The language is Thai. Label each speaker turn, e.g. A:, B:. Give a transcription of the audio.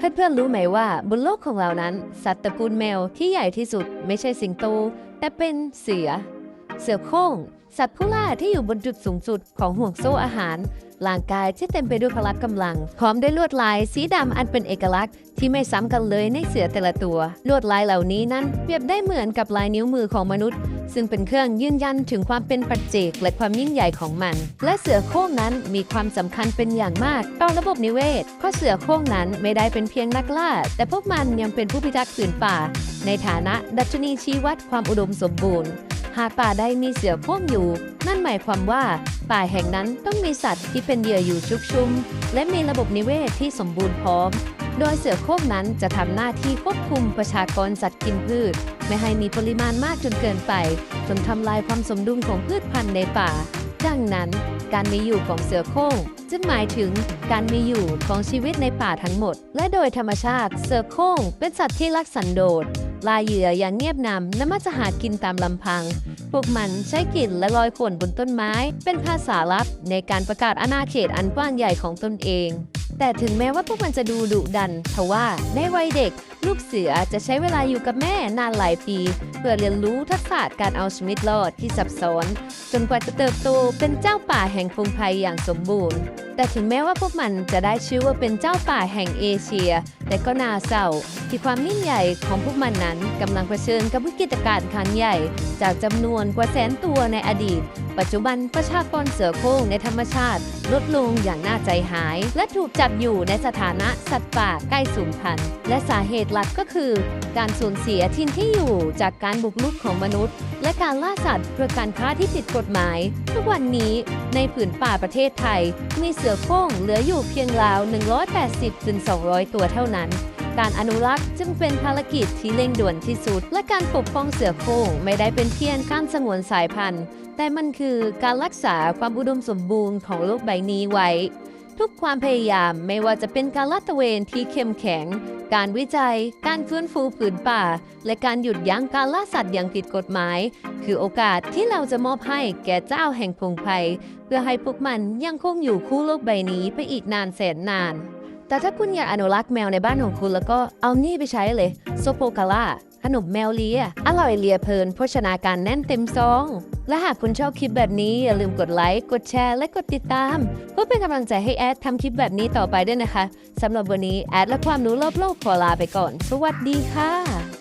A: เพื่อนๆรู้ไหมว่าบนโลกของเรานั้น สัตว์ตระกูลแมวที่ใหญ่ที่สุดไม่ใช่สิงโต แต่เป็นเสือ เสือโคร่ง สัตว์ผู้ล่าที่อยู่บนจุดสูงสุดของห่วงโซ่อาหารร่างกายที่เต็มไปด้วยพละกำลัง พร้อมด้วยลวดลายสีดำอันเป็นเอกลักษณ์ที่ไม่ซ้ำกันเลยในเสือแต่ละตัว ลวดลายเหล่านี้นั้นเปรียบได้เหมือนกับลายนิ้วมือของมนุษย์ ซึ่งเป็นเครื่องยืนยันถึงความเป็นปัจเจกและความยิ่งใหญ่ของมัน และเสือโคร่งนั้นมีความสำคัญเป็นอย่างมากต่อระบบนิเวศ เพราะเสือโคร่งนั้นไม่ได้เป็นเพียงนักล่า แต่พวกมันยังเป็นผู้พิทักษ์ผืนป่า ในฐานะดัชนีชี้วัดความอุดมสมบูรณ์ หากป่าใดมีเสือโคร่งอยู่ นั่นหมายความว่า ป่าแห่งนั้นต้องมีสัตว์ที่เป็นเหยื่ออยู่ชุกชุม และมีระบบนิเวศที่สมบูรณ์พร้อม โดยเสือโคร่งนั้นจะทำหน้าที่ควบคุมประชากรสัตว์กินพืช ไม่ให้มีปริมาณมากจนเกินไป จนทำลายความสมดุลของพืชพันธุ์ในป่า ดังนั้น การมีอยู่ของเสือโคร่งจึงหมายถึงการมีอยู่ของชีวิตในป่าทั้งหมด และโดยธรรมชาติเสือโคร่งเป็นสัตว์ที่รักสันโดษ ลายเหยื่ออย่างเงียบนำและมักจะหากินตามลำพัง พวกมันใช้กลิ่นและลอยข่วนบนต้นไม้ เป็นภาษาลับในการประกาศอาณาเขตอันกว้างใหญ่ของตนเอง แต่ถึงแม้ว่าพวกมันจะดูดุดันทว่าในวัยเด็ก ลูกเสือจะใช้เวลาอยู่กับแม่นานหลายปี เพื่อเรียนรู้ทักษะการเอาชีวิตรอดที่ซับซ้อน จนกว่าจะเติบโตเป็นเจ้าป่าแห่งพงไพรอย่างสมบูรณ์แต่ถึงแม้ว่าพวกมันจะได้ชื่อว่าเป็นเจ้าป่าแห่งเอเชีย แต่ก็น่าเศร้าที่ความยิ่งใหญ่ของพวกมันนั้นกำลังเผชิญกับวิกฤตการณ์ครั้งใหญ่ จากจำนวนกว่าแสนตัวในอดีต ปัจจุบันประชากรเสือโคร่งในธรรมชาติ ลดลงอย่างน่าใจหาย และถูกจับอยู่ในสถานะสัตว์ป่าใกล้สูญพันธุ์ และสาเหตุหลักก็คือ การสูญเสียถิ่นที่อยู่จากการบุกรุกของมนุษย์ และการล่าสัตว์เพื่อการค้าที่ผิดกฎหมาย ทุกวันนี้ในผืนป่าประเทศไทยมีเสืสือโคร่งเหลืออยู่เพียงราว 180-200 ตัวเท่านั้น การอนุรักษ์จึงเป็นภารกิจที่เร่งด่วนที่สุด และการปกป้องเสือโคร่งไม่ได้เป็นเพียงการสงวนสายพันธุ์ แต่มันคือการรักษาความอุดมสมบูรณ์ของโลกใบนี้ไว้ ทุกความพยายามไม่ว่าจะเป็นการลาดตระเวนที่เข้มแข็ง การวิจัย การฟื้นฟูผืนป่า และการหยุดยั้งการล่าสัตว์อย่างผิดกฎหมาย คือโอกาสที่เราจะมอบให้แก่เจ้าแห่งพงไพรเพื่อให้พวกมันยังคงอยู่คู่โลกใบนี้ไปอีกนานแสนนาน แต่ถ้าคุณอยากอนุรักษ์แมวในบ้านของคุณแล้วก็เอานี่ไปใช้เลยโซโปกาล่าขนมแมวเลีย อร่อยเลียเพลินโภชนาการแน่นเต็มซอง และหากคุณชอบคลิปแบบนี้ อย่าลืมกดไลค์ กดแชร์ และกดติดตาม เพื่อเป็นกำลังใจให้แอดทำคลิปแบบนี้ต่อไปด้วยนะคะสำหรับวันนี้แอดและความรู้รอบโลกขอลาไปก่อน สวัสดีค่ะ